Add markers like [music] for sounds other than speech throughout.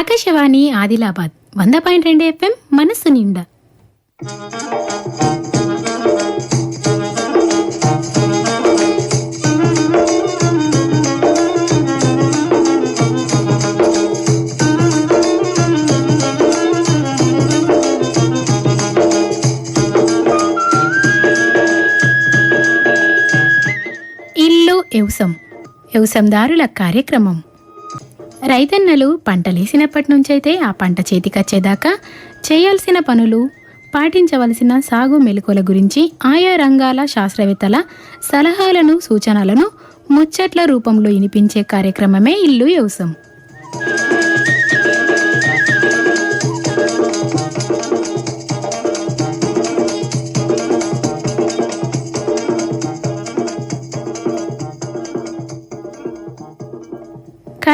ఆకాశవాణి ఆదిలాబాద్ వంద పాయింట్ రెండు ఎఫ్ఎం మనస్సు నిండా. ఇల్లు వ్యవసం వ్యవసందారుల కార్యక్రమం. రైతన్నలు పంటలేసినప్పటి నుంచైతే ఆ పంట చేతికొచ్చేదాకా చేయాల్సిన పనులు పాటించవలసిన సాగు మెలకువల గురించి ఆయా రంగాల శాస్త్రవేత్తల సలహాలను సూచనలను ముచ్చట్ల రూపంలో వినిపించే కార్యక్రమమే ఇల్లు వ్యవసాయం.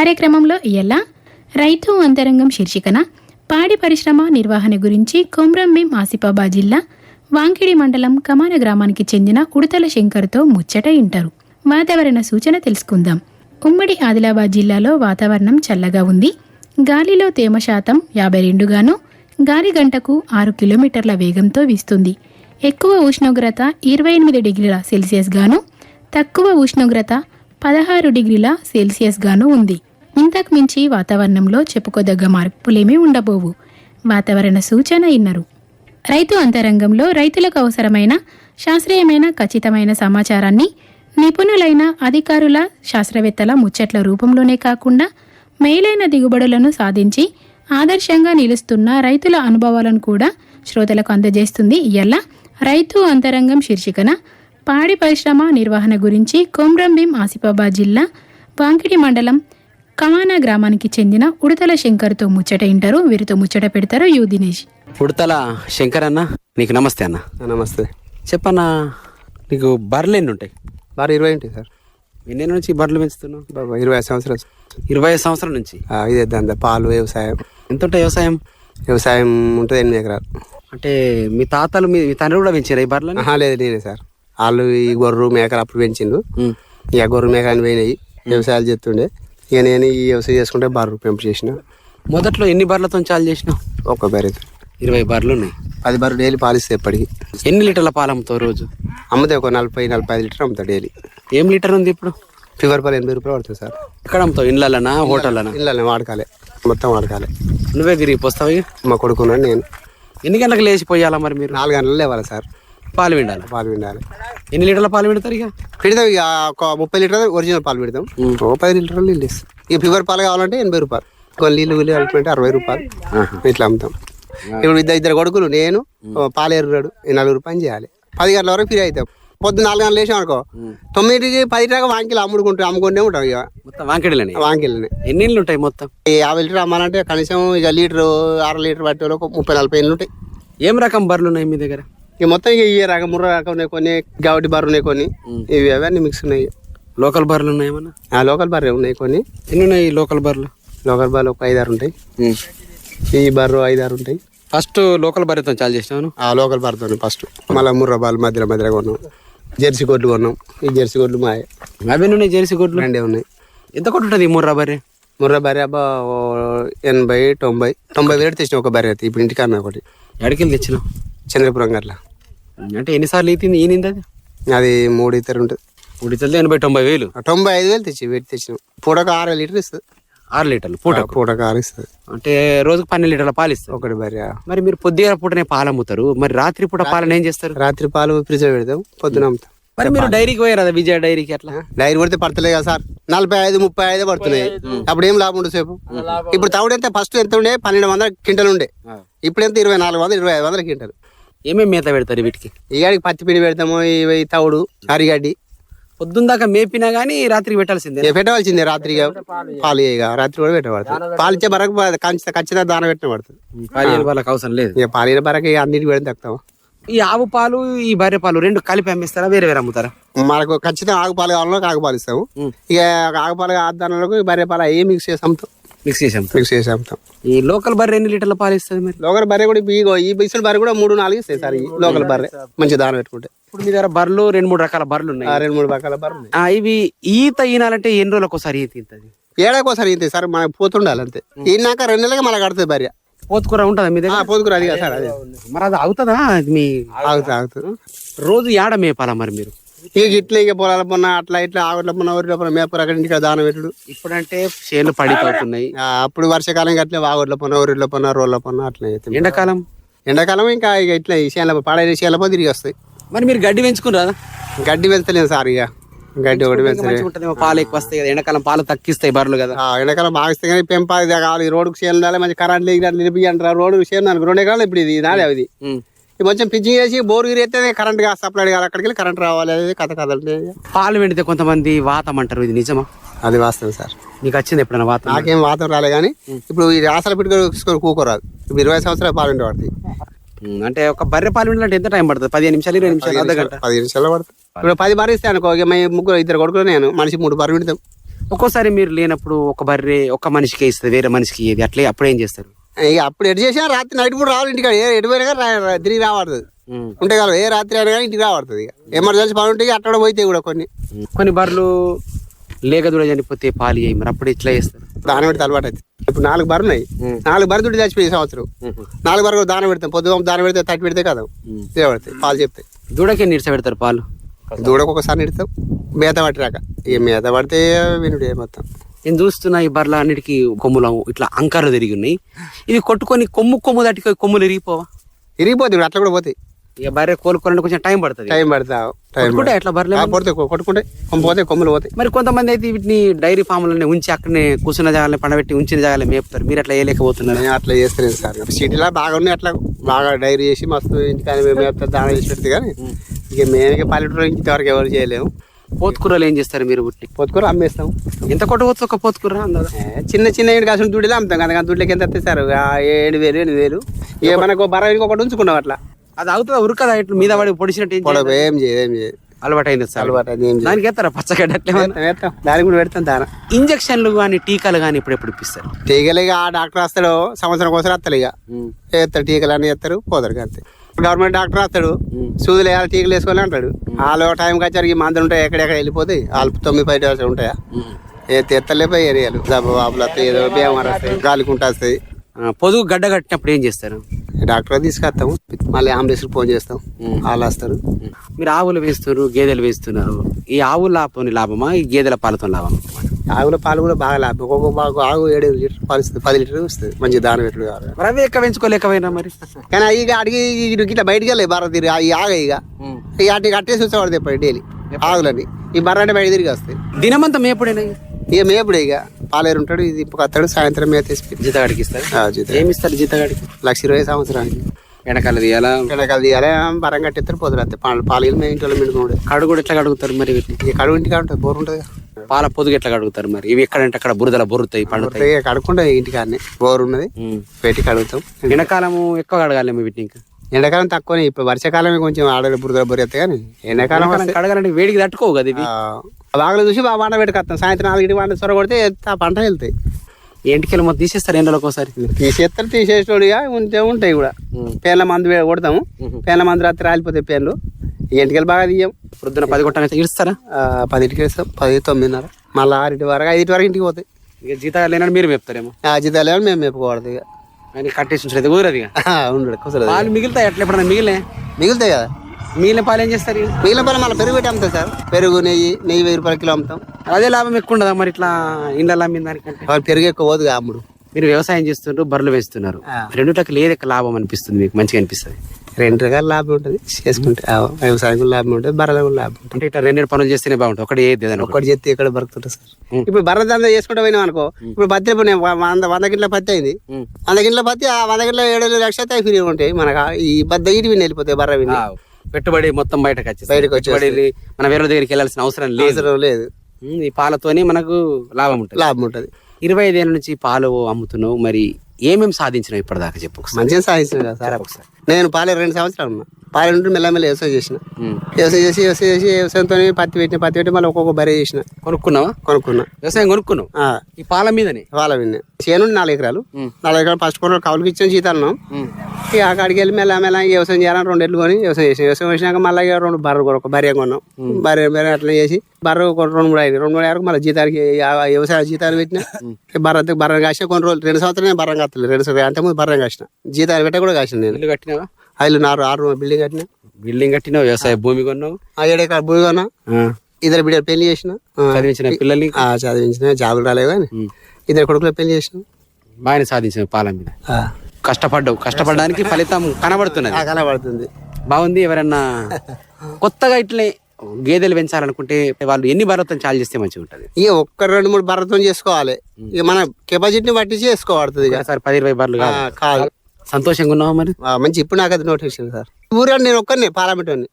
కార్యక్రమంలో ఇయ్యల? రైతు అంతరంగం శీర్షికన పాడి పరిశ్రమ నిర్వహణ గురించి కొమ్రంభీం ఆసిఫాబాద్ జిల్లా వాంకిడి మండలం కమాన గ్రామానికి చెందిన ఉడతల శంకర్తో ముచ్చట ఇంటారు. వాతావరణ సూచన తెలుసుకుందాం. ఉమ్మడి ఆదిలాబాద్ జిల్లాలో వాతావరణం చల్లగా ఉంది. గాలిలో తేమ శాతం యాభై రెండుగాను గాలి గంటకు ఆరు కిలోమీటర్ల వేగంతో వీస్తుంది. ఎక్కువ ఉష్ణోగ్రత ఇరవై ఎనిమిది డిగ్రీల సెల్సియస్ గాను తక్కువ ఉష్ణోగ్రత పదహారు డిగ్రీల సెల్సియస్ గాను ఉంది. ఇంతకు మించి వాతావరణంలో చెప్పుకోదగ్గ మార్పులేమీ ఉండబోవు. వాతావరణ సూచన ఇన్నరు. రైతు అంతరంగంలో రైతులకు అవసరమైన శాస్త్రీయమైన ఖచ్చితమైన సమాచారాన్ని నిపుణులైన అధికారుల శాస్త్రవేత్తల ముచ్చట్ల రూపంలోనే కాకుండా మేలైన దిగుబడులను సాధించి ఆదర్శంగా నిలుస్తున్న రైతుల అనుభవాలను కూడా శ్రోతలకు అందజేస్తుంది ఇయ్యల్ల రైతు అంతరంగం శీర్షికన పాడి పరిశ్రమ నిర్వహణ గురించి కొమ్రంభీం ఆసిఫాబాద్ జిల్లా వాంకిడి మండలం కమానా గ్రామానికి చెందిన ఉడతల శంకర్తో ముచ్చట ఇంటారు వీరితో ముచ్చట పెడతారు యు దినేష్. ఉడతల శంకర్ అన్న నీకు నమస్తే అన్న. నమస్తే. చెప్పన్న నీకు బర్రెలు ఎన్ని ఉంటాయి బాగా ఇరవై ఉంటాయి సార్? ఎన్ని నుంచి బర్రెలు పెంచుతున్నావు? బాబా ఇరవై ఐదు సంవత్సరాలు. ఇరవై ఐదు సంవత్సరాల నుంచి? ఆ, ఇదే దందా పాలు వ్యవసాయం. ఎంత ఉంటాయి వ్యవసాయం? వ్యవసాయం ఉంటుంది ఎనిమిది ఎకరాలు. అంటే మీ తాతలు మీ తండ్రి కూడా పెంచారు ఈ బర్రెలని? ఆహా, లేదు నేనే సార్. వాళ్ళు ఈ గొర్రెలు మేకలు అప్పుడు పెంచిండు ఇక గొర్రె మేకలు పోయినాయి. వ్యవసాయాలు చేస్తుండే. ఇక నేను ఈ వ్యవసాయం చేసుకుంటే బర్రెలు పెంపు చేసిన. మొదట్లో ఎన్ని బర్రెలతో చాలు చేసినావు ఒక్క బర్రె ఇరవై బర్రెలు ఉన్నాయి. పది బర్రెలు డైలీ పాలిస్తే ఎప్పటికి? ఎన్ని లీటర్ల పాలు అమ్ముతావు రోజు? అమ్ముతాయి ఒక నలభై నలభై ఐదు లీటర్ అమ్ముతా డైలీ. ఏం లీటర్ ఉంది ఇప్పుడు? ఫీవర్ పాలు ఎనభై రూపాయలు పడుతుంది సార్. ఎక్కడ అమ్ముతావు? ఇండ్లనా హోటల్లనా ఇళ్ళని వాడకాలి. మొత్తం వాడకాలి. నువ్వే తిరిగి పోస్తావు? మా కొడుకున్నాను నేను. ఎన్ని గంటలకు లేచి పోయాలా మరి మీరు? నాలుగు గంటలు లేవాలి సార్. పాలు విండాలి పాలు పిండాలి. ఎన్ని లీటర్ల పాలు విండుతారు ఇక? పెడతాం ఇక ఒక ముప్పై లీటర్ ఒరిజినల్ పాలు పెడతాం. ఓ పది లీటర్లు నీళ్ళు ఇస్తాం ఇక ఫీవర్ పాలు కావాలంటే ఎనభై రూపాయలు. కొన్ని నీళ్ళు గుళ్ళు కలిపి అరవై రూపాయలు. ఇట్లా అమ్ముతాం. ఇప్పుడు ఇద్దరు ఇద్దరు కొడుకులు నేను ఓ పాలు ఎర్రాడు ఈ నలుగురు పని చేయాలి. పది గంటల వరకు ఫ్రీ అవుతాం. పొద్దు నాలుగు గంటలు వేసాం అనుకో తొమ్మిదికి పది దాకా వాంకిలు అమ్ముడుకుంటాం అమ్ముకుంటే ఉంటాం ఇక. మొత్తం వాంకెడలేని వాంకిల్ని ఎన్ని ఇళ్ళు ఉంటాయి మొత్తం? యాభై లీటర్ అమ్మాలంటే కనీసం ఇక లీటర్ అర లీటర్ పట్టే ఒక ముప్పై నలభై ఎన్ని ఉంటాయి. ఏం రకం బర్రెలు ఉన్నాయి మీ దగ్గర? ఇక మొత్తం ఇక ఈ రకం ముర్ర రకం ఉన్నాయి కొన్ని గవటి బర్రె ఉన్నాయి కొన్ని. ఇవి అవన్నీ మిక్స్ ఉన్నాయి. లోకల్ బర్రెలు ఉన్నాయి ఏమన్నా? ఆ లోకల్ బర్రె ఉన్నాయి కొన్ని. ఎన్ని ఉన్నాయి లోకల్ బర్రెలు? లోకల్ బాల్ ఒక ఐదారు ఉంటాయి. ఈ బర్రు ఐదారు ఉంటాయి. ఫస్ట్ లోకల్ బర్రెతో చాలు చేసినాను ఆ లోకల్ బర్రెతో ఫస్ట్. మళ్ళీ ముర్ర బాల్ మధ్యలో మధ్యలో కొన్నాం. జెర్సీ గొడ్లు కొన్నాం. ఈ జెర్సీ గొడ్లు మా అవి ఉన్నాయి జెర్సీ గుడ్లు? రెండే ఉన్నాయి. ఎంత కొట్టు ఉంటుంది ఈ మూర్రా బర్రె? ముర్ర బర్రె అబ్బా ఎనభై తొంభై. తొంభై వేలు తెచ్చిన ఒక బర్రె అయితే ఇప్పుడు ఇంటికన్నా ఒకటి. ఎడకెళ్ళి తెచ్చినావు? చంద్రపురం గట్ల. అంటే ఎన్నిసార్లు ఈతింది? ఈనింది అది? అది మూడు ఇతరు ఉంటుంది. ఉడితల్లి ఎనభై తొంభై వేలు? తొంభై ఐదు వేలు తెచ్చి పెట్టి తెచ్చినాం. పూటకు ఆరు లీటర్ ఇస్తుంది. ఆరు లీటర్లు పూట పూటకు ఆరు ఇస్తుంది. అంటే రోజుకు పన్నెండు లీటర్ల పాలు ఇస్తారు ఒకటి బర్రె మరి మీరు పొద్దుగా పూటనే పాలు అమ్ముతారు. మరి రాత్రి పూట పాలను ఏం చేస్తారు? రాత్రి పాలు ఫ్రిడ్జ్ పెడతాం పొద్దున అమ్ముతాం. మరి మీరు డైరీకి పోయారు కదా విజయ డైరీకి అట్లా? డైరీ పడితే పడతలే కదా సార్. నలభై ఐదు ముప్పై ఐదు పడుతున్నాయి. అప్పుడు ఏం లాభం ఉండదు సేపు? ఇప్పుడు తవుడు ఎంత? ఫస్ట్ ఎంత ఉండే? పన్నెండు వందల క్వింటల్ ఉండే. ఇప్పుడు ఎంత? ఇరవై నాలుగు వందలు ఇరవై ఐదు వందల క్వింటల్. ఏమేమి మేత పెడతారు వీటికి? ఈ గాడికి పత్తి పిండి పెడతాము ఈ ఈ తవుడు అరిగడ్డి. పొద్దున్న దాకా మేపినా గానీ రాత్రికి పెట్టాల్సిందే పెట్టవలసిందే రాత్రిగా. పాలు ఇక రాత్రి కూడా పెట్టబడుతుంది పాలు ఇచ్చే బరకు ఖచ్చితంగా దాన పెట్టిన పడుతుంది పాలు వాళ్ళకి అవసరం లేదు. ఇక పాలిన బరకు ఇక అన్నిటికి పెడితే తక్కువ. ఈ ఆవు పాలు ఈ బర్రె పాలు రెండు కలిపి అమ్మిస్తారా వేరే వేరే అమ్ముతారా? మనకు ఖచ్చితంగా ఆకుపాలు కావాలన్నా ఆకుపాలు ఇస్తాము. ఇక ఆకుపాలు ఆదానాలకు బర్రె పాలు అవి మిక్స్ చేసి అమ్ముతాం. మిక్స్ చేసి అమ్ముతారు మిక్స్ చేసి అమ్ముతాం ఈ లోకల్ బర్రె ఎన్ని లీటర్ల పాలు ఇస్తుంది మరి? లోకల్ బర్రె కూడా ఇగో ఈ బిస్కెట్ బర్రె కూడా మూడు నాలుగు ఇస్తాయి సార్ ఈ లోకల్ బర్రె. మంచి దాన పెట్టుకుంటే. ఇప్పుడు మీ దగ్గర బర్రెలు రెండు మూడు రకాల బర్రెలు ఉన్నాయి. ఆ రెండు మూడు రకాల బర్రె ఉన్నాయి. ఆ, ఇవి ఈత ఈనాలంటే ఎన్ని రోజులకు ఒకసారి ఈత ఈతది? ఏడాకోసారి ఇంతే సార్ మనకు పోతుండాలి అంతే. ఈనాక రెండు నెలలుగా మళ్ళీ కడుతుంది భార్య పోతుకూర ఉంటుందా మీ దగ్గర? పోతుకురు అది కదా సార్ అదే. మరి అది అవుతుందా? అది మీ ఆగుతుంది ఆగుతుంది రోజు ఏడ మేపాలా మరి మీరు? ఇక ఇట్లా ఇక పొలాల పొన్న అట్లా ఇట్లా ఆవుల పొన్న ఊరిలో పొన్న మేపరు అక్కడ ఇంటికి దాన పెట్టుడు. ఇప్పుడంటే చేలు పడిపోతున్నాయి. అప్పుడు వర్షాకాలం అట్లా వాగుడ్ల పొన్న ఊరిలో పొన్న రోడ్ల పొన్న అట్లా అవుతుంది. ఎండాకాలం? ఎండాకాలం ఇంకా ఇక ఇట్లా ఈ చేనుల పాడైన చేనుల తిరిగి వస్తాయి. మరి మీరు గడ్డి పెంచుకున్నారా? గడ్డి వెళ్తలేదు సార్ ఇక. గడ్డి ఒకటి ఉంటుందేమో పాలు ఎక్కువ వస్తాయి కదా ఎండాకాలం పాలు తక్కిస్తాయి బర్రెలు కదా. ఆ, ఎండాకాలం బాగా కానీ పెంపా ఇది కావాలి రోడ్డుకు ఉండాలి మంచి కరెంట్ లేదు నిలిపి అంటారు రోడ్డు అనుకో రెండు ఎకరాలు ఇప్పుడు ఇది నాదే అది. ఇది కొంచెం పిచ్చింగ్ చేసి బోర్ గిరి ఎత్తే కరెంట్గా సప్లై కావాలి అక్కడికి వెళ్ళి కరెంట్ రావాలి. అది కథ కథలు. పాలు వెండితే కొంతమంది వాతం అంటారు. ఇది నిజమా? అది వాస్తవం సార్. నీకు వచ్చింది ఎప్పుడైనా వాతం? నాకేం వాతం రాలే కానీ ఇప్పుడు ఈ ఆసల పెట్టుకొని కూకోరాదు. ఇప్పుడు ఇరవై సంవత్సరాలు పాలు పడుతుంది అంటే ఒక బర్రె పాలు వినాలంటే ఎంత టైం పడుతుంది? పదిహేను నిమిషాలు ఇరవై నిమిషాలు అర్ధ గంట? పది నిమిషాలు పడుతుంది ఇప్పుడు పది బార్ ఇస్తే అనుకో ముగ్గురు ఇద్దరు కొడుకులు నేను మనిషి మూడు బార్ విడతాం ఒక్కోసారి మీరు లేనప్పుడు ఒక బర్రె ఒక మనిషికి ఇస్తుంది వేరే మనిషికి ఇది అట్లే అప్పుడు ఏం చేస్తారు? ఇక అప్పుడు ఎటు చేసినా రాత్రి నైట్ పూట రావాలి ఇంటికి ఏ ఎటు పోయినా కానీ తిరిగి రావడుతుంది ఉమ్. ఉంటే కాదు ఏ రాత్రి అయినా కానీ ఇంటికి రావడుతుంది ఇక. ఎమర్జెన్సీ పని ఉంటే అక్కడ పోతే కూడా కొన్ని. కొన్ని బర్రెలు లేక దూడ చనిపోతే పాలు ఇయ్యి మరి. అప్పుడు ఇట్లా చేస్తారు? దాన పెడితే అలవాటు అవుతుంది ఇప్పుడు నాలుగు బర్రెలు ఉన్నాయి. నాలుగు బర్రె దుడ్డు చచ్చిపోయి సంవత్సరం. నాలుగు బర్రెలు దాన పెడతాం. పొద్దుగా దాన పెడితే తట్టి పెడితే కదా. పడతాయి. పాలు చెప్తాయి. దూడకి నీడ్చ పెడతారు పాలు? దూడకు ఒకసారి నిడతాం. మేత పట్టి రాక ఇక మేత పడితే వినుడే మొత్తం. నేను చూస్తున్నా ఈ బర్రెల అన్నిటికీ కొమ్ములు ఇట్లా అంకాలు తిరిగి ఉన్నాయి. ఇవి కొట్టుకొని కొమ్ము కొమ్ము దాటికి కొమ్ములు ఇరిగిపోవా ఇరిగిపోతుంది అట్లా కూడా పోతాయి. ఇక బర్రె కోలుకోవాలంటే కొంచెం టైం పడుతుంది. టైం పడతా కొట్టుకుంటే ఎట్లా బర్రెలు? పడితే కొట్టుకుంటే కొమ్ము పోతే కొమ్ములు పోతాయి. మరి కొంతమంది అయితే వీటిని డైరీ ఫామ్లోనే ఉంచి అక్కడనే కూర్చున్న జాగాలని పండబెట్టి ఉంచిన జాగాలే మేపుతారు. మీరు అట్లా వేయలేకపోతున్నారు. నేను అట్లా చేస్తలేదు సార్. సిటీలో బాగా ఉన్నాయి అట్లా బాగా డైరీ చేసి మస్తు ఇంటికాని మేము మేపుతా దాన చేసి పెడితే కానీ ఇక మేము ఇక పల్లెటూరు ఇంతవరకు ఎవరు చేయలేము. పోతుకూరలు ఏం చేస్తారు మీరు వీటిని పొత్తుకూర అమ్మేస్తాం. ఎంత కొట్టవచ్చు ఒక పోతుకూర అందదా ఏ, చిన్న చిన్న ఇంటి కాసిన దుడ్డిలో అమ్ముతాం కదా దుడ్లకి ఎంత ఆ, ఏడు వేలు ఎనిమిది వేలు. ఇక మనకు బర ఇంకొకటి ఉంచుకున్నాం అట్లా. అది అవుతుందా? ఉరకదా? ఇట్లా మీద పడి పొడిచినట్టు ఏం ఏం చేయదు ఏం చేయదు. అలవాటు అయింది సార్. అలవాటు అది ఏం దానికి ఎత్తారా పచ్చగడ్డ వేస్తాం, దానికి కూడా పెడతాం దాన. ఇంజక్షన్లు కానీ టీకాలు కానీ ఇప్పుడు ఎప్పుడు ఇప్పిస్తారు? టీకలు ఇక ఆ డాక్టర్ వస్తాడు సంవత్సరం కోసం వస్తాడు ఇక. వేస్తారు టీకలు అని వేస్తారు పోతారు అంతే. గవర్నమెంట్ డాక్టర్ వస్తాడు. సూదులు వేయాలి టీకలు వేసుకోవాలి అంటాడు. వాళ్ళు టైంకి వచ్చారు ఈ మందులు ఉంటాయి ఎక్కడెక్కడ వెళ్ళిపోతాయి వాళ్ళు తొమ్మిది పది రోజులు ఉంటాయా? ఏ తెత్తలేపోయి ఏరియాలు. జబ్బు వాపులు వస్తాయి ఏదో బీమారు వస్తాయి గాలికుంట వస్తాయి. పొదుగు గడ్డ కట్టినప్పుడు ఏం చేస్తారు? డాక్టర్ తీసుకొస్తాము మళ్ళీ అంబులెన్స్కి ఫోన్ చేస్తాం వాళ్ళు వస్తారు. మీరు ఆవులు వేస్తున్నారు గేదెలు వేస్తున్నారు. ఈ ఆవుల లాభం లాభమా ఈ గేదెల పాలతో లాభం ఆవుల పాలు కూడా బాగా లాభం ఒక్కొక్క బాగు ఆవు ఏడు లీటర్ పాలు ఇస్తుంది పది లీటర్ వస్తుంది. మంచి దాని పెట్టుడు కావాలి. మరి అవి ఎక్క పెంచుకోలేకపోయినా మరి? కానీ ఇక అడిగి ఇటు ఇట్లా బయటికి బర్ర తిరిగి ఈ ఆగ ఇక. అటు కట్టేసి వచ్చేవాడు చెప్పండి డైలీ ఆవులని ఈ బర్ర అంటే బయట తిరిగి వస్తాయి. దినమంతా మేపుడేనా ఇక? మేపుడే ఇక. పాలేరు ఉంటాడు ఇది ఇప్పుకొస్తాడు సాయంత్రం మేత తీసి జీతగాడికి ఇస్తారు. ఏమి ఇస్తారు జీతగాడికి లక్ష ఇరవై సంవత్సరానికి. వెనకాల తీయాలా? ఎండకాలు తీయాలి బరం కట్టిస్తారు పోతురు అంతే. పాలు పాలు మేము ఇంట్లో మిండుకుంటే కడుగు కూడా ఎట్లా కడుగుతారు మరి వీటిని? కడుగు ఇంటికి ఉంటుంది బోర్ ఉంటుంది కదా. పాల పొదుగు ఎట్లా కడుగుతారు మరి? ఇవి ఎక్కడంటే అక్కడ బురదల బొరుతాయి పండుతాయి. ఇక కడుక్కుంటాం ఇంటికి అన్నీ బోర్ ఉన్నది. పెట్టి కడుగుతాం ఎండాకాలము ఎక్కువ కడగాలేమో వీటిని ఇంకా? ఎండాకాలం తక్కువనే ఇప్పుడు వర్షాకాలమే కొంచెం ఆడలు బురద బొరేస్తాయి కానీ ఎండాకాలం ఎండాకాలం కడగాలంటే వేడికి తట్టుకోవు కదా ఇవి? బాగా చూసి బాగా వంట పెట్టుకొస్తాం. సాయంత్రం నాలుగింటి వంట సొర కొడితే ఆ పంట వెళ్తాయి. ఎంటికెళ్ళి మొత్తం తీసేస్తారు ఎండలోకి ఒకసారి? తీసేస్తారు తీసేటోడిగా ఉంటే ఉంటాయి కూడా. పేర్ల మందు కొడతాము. పేర్ల మందు రాత్రి రాలిపోతాయి పేర్లు. ఇంటికెళ్ళి బాగా తీయం. పొద్దున పది కొట్టంగా ఇస్తారా పదింటికి వేస్తాం పది తొమ్మిదిన్నర. మళ్ళీ ఆరింటి వరకు ఐదింటి వరకు ఇంటికి పోతాయి. ఇక జీతాలు లేనని మీరు మేపుతారేమో? ఆ జీతాలు మేము మేపుకోవడదు ఇక. అని కట్టేసి ఉంచలేదు కుదరదు ఇక. ఆ, ఉండడు కుదరదు పాలు మిగులుతాయి ఎట్లా ఎప్పుడన్నా? మిగిలే మిగులుతాయి కదా. మిగిలిన పాలు ఏం చేస్తారు? మిగిలిన పని మళ్ళీ పెరుగు పెట్టి అమ్ముతాం సార్. పెరుగు నెయ్యి నెయ్యి వెయ్యి రూపాయల కిలో అమ్ముతాం. అదే లాభం ఎక్కువ ఉండదా మరి ఇట్లా ఇండ్ల అమ్మిన దానికంటే? వాళ్ళు పెరుగు ఎక్కువ పోదు అమ్ముడు. మీరు వ్యవసాయం చేస్తున్నారు బర్రెలు వేస్తున్నారు. రెండుటకు లేదు లాభం అనిపిస్తుంది మీకు? మంచిగా అనిపిస్తుంది. రెండు రకాల లాభం ఉంటుంది చేసుకుంటే వ్యవసాయం కూడా లాభం ఉంటుంది బర్రెల కూడా లాభం ఉంటుంది. అంటే ఇట్లా రెండు పనులు చేస్తేనే బాగుంటుంది ఒకటి ఏది ఒకటి. చెత్తే ఎక్కడ బరుకుతుంటుంది సార్. ఇప్పుడు బర్రె దందా చేసుకుంటూ పోయినాం అనుకో ఇప్పుడు పత్తి ఇప్పుడు నేను వ- వంద వంద గిట్ల పత్తి అయింది. వంద గిట్ల పత్తి ఆ వంద గిట్ల ఏడు వేలు లక్ష అయితే ఫ్రీ ఉంటాయి. మనకు ఈ బద్ద ఇటు విని వెళ్ళిపోతాయి బర్రె విని పెట్టుబడి మొత్తం బయటకు వచ్చేసి బయటకు. పెట్టుబడి మన వేరే దగ్గరికి వెళ్ళాల్సిన అవసరం లేదు. అవసరం లేదు. ఈ పాలతోనే మనకు లాభం ఉంటుంది. లాభం ఉంటుంది. ఇరవై ఐదేళ్ళ నుంచి పాలు అమ్ముతున్నావు మరి ఏమేమి సాధించినావు ఇప్పటిదాకా చెప్పు ఒకసారి. మంచిగా సాధించిన కదా సార్. నేను పాలే రెండు సంవత్సరాలు ఉన్నా. పాలెం నుండి మెల్లమెల్ల వ్యవసాయం చేసిన. వ్యవసాయం చేసి వ్యవసాయం చేసి వ్యవసాయంతో పత్తి పెట్టిన పత్తి పెట్టి మళ్ళీ ఒక్కొక్క బరే చేసిన. కొనుక్కున్నావా? కొనుక్కున్నా. వ్యవసాయం కొనుక్కున్నావు? ఆ, ఈ పాల మీదనే? వాళ్ళ విన్నే చేను నాలుగు ఎకరాలు. నాలుగు ఎకరాలు ఫస్ట్ కొన కౌలుకి ఇచ్చిన జీతాలను. ఉమ్. ఇక అక్కడికి వెళ్ళి మెల్ల మెల్ల వ్యవసాయం చేయాలని రెండు ఎడ్లు కొని వ్యవసాయం చేసాం వ్యవసాయం చేసినాక మళ్ళీ రెండు బర్రెలు కొనుక్కో బర్రె కొన్నాం. బర్రె బర్రె అట్లా చేసి బర్రె ఒక రెండు మూడు అయింది రెండు మూడు అయ్యాక మళ్ళీ జీతానికి వ్యవసాయ జీతాలు పెట్టిన. బర్రె బర్రె కాసిన కొన్ని రోజులు. రెండు సంవత్సరాలు బర్రెం కాస్తలేదు. రెండు సంవత్సరాలు అంతకుముందు బర్రెం కాసిన. జీతాలు పెట్ట కూడా కాసిన నేను. ఇల్లు కట్టినావా? ఐదు నాలుగు ఆరు బిల్డింగ్ కట్టిన? బిల్డింగ్ కట్టినావు వ్యవసాయ భూమి కొన్నావు. ఏడెకర భూమి కొన్నా. ఇద్దరు బిడ్డలు పెళ్ళి చేసిన. చదివించిన పిల్లల్ని? చదివించిన. జాబులు రాలేవు కానీ. ఇద్దరు కొడుకులు పెళ్ళి చేసిన. బాగానే సాధించిన పాల మీద. కష్టపడ్డావు. కష్టపడడానికి ఫలితం కనబడుతున్నది. కనబడుతుంది. బాగుంది ఎవరన్నా? [laughs] కొత్తగా ఇట్లే గేదెలు పెంచాలనుకుంటే వాళ్ళు ఎన్ని బర్రెలతో చాలు చేస్తే మంచిగా ఉంటుంది? ఇక ఒక్క రెండు మూడు బర్రతో చేసుకోవాలి. ఇక మన కెపాసిటీని బట్టి చేసుకోబడుతుంది ఒకసారి పది ఇరవై కాదు కాదు. సంతోషంగా ఉన్నావా మరి మంచి ఇప్పుడు నాకు అది నోటిఫికేషన్ సార్. ఊరే నేను ఒక్కనే పాలమ్మటోని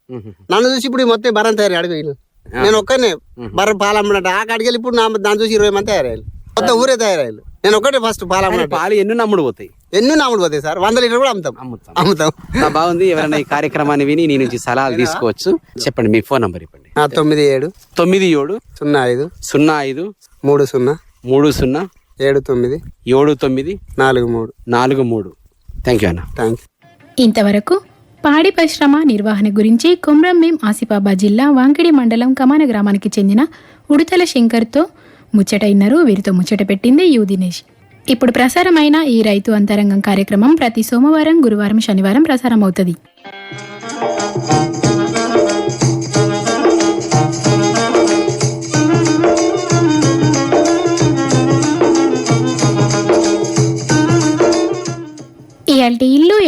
నన్ను చూసి ఇప్పుడు మొత్తం బర్రం తయారు అడుగు. నేను ఒక్కనే బర్ర పాలమ్మట. ఆ కాడికి వెళ్ళి ఇప్పుడు నా దాన్ని చూసి ఇరవై మంది తయారయ్యారు. మొత్తం ఊరే తయారయ్యారు. నేను ఒక్కటే ఫస్ట్ పాలమ్మట. పాలు ఎన్ని నమ్ముడు పోతాయి? ఎన్ని నాముడు పోతాయి సార్? వంద లీటర్ కూడా అమ్ముతాం. అమ్ముతాం. అమ్ముతాం. బాగుంది. ఎవరైనా ఈ కార్యక్రమాన్ని విని నీ నుంచి సలహాలు తీసుకోవచ్చు. చెప్పండి మీ ఫోన్ నంబర్ ఇవ్వండి. ఆ, తొమ్మిది ఏడు తొమ్మిది ఏడు సున్నా ఐదు సున్నా ఐదు మూడు సున్నా మూడు సున్నా ఏడు తొమ్మిది ఏడు తొమ్మిది నాలుగు మూడు నాలుగు మూడు థ్యాంక్ యూ అన్న థ్యాంక్ ఇంతవరకు పాడి పరిశ్రమ నిర్వహణ గురించి కొమ్రంభీం ఆసిఫాబాద్ జిల్లా వాంకిడి మండలం కమాన గ్రామానికి చెందిన ఉడతల శంకర్తో ముచ్చటైనారు వీరితో ముచ్చట పెట్టింది యు దినేష్. ఇప్పుడు ప్రసారమైన ఈ రైతు అంతరంగం కార్యక్రమం ప్రతి సోమవారం గురువారం శనివారం ప్రసారం అవుతుంది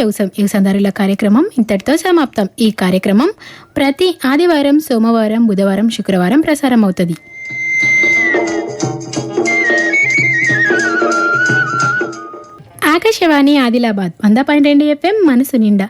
వ్యవసాయం వ్యవసాయదారుల కార్యక్రమం ఇంతటితో సమాప్తం. ఈ కార్యక్రమం ప్రతి ఆదివారం సోమవారం బుధవారం శుక్రవారం ప్రసారం అవుతుంది ఆకాశవాణి ఆదిలాబాద్ వంద పాయింట్ రెండు ఎఫ్ఎం మనసు నిండా.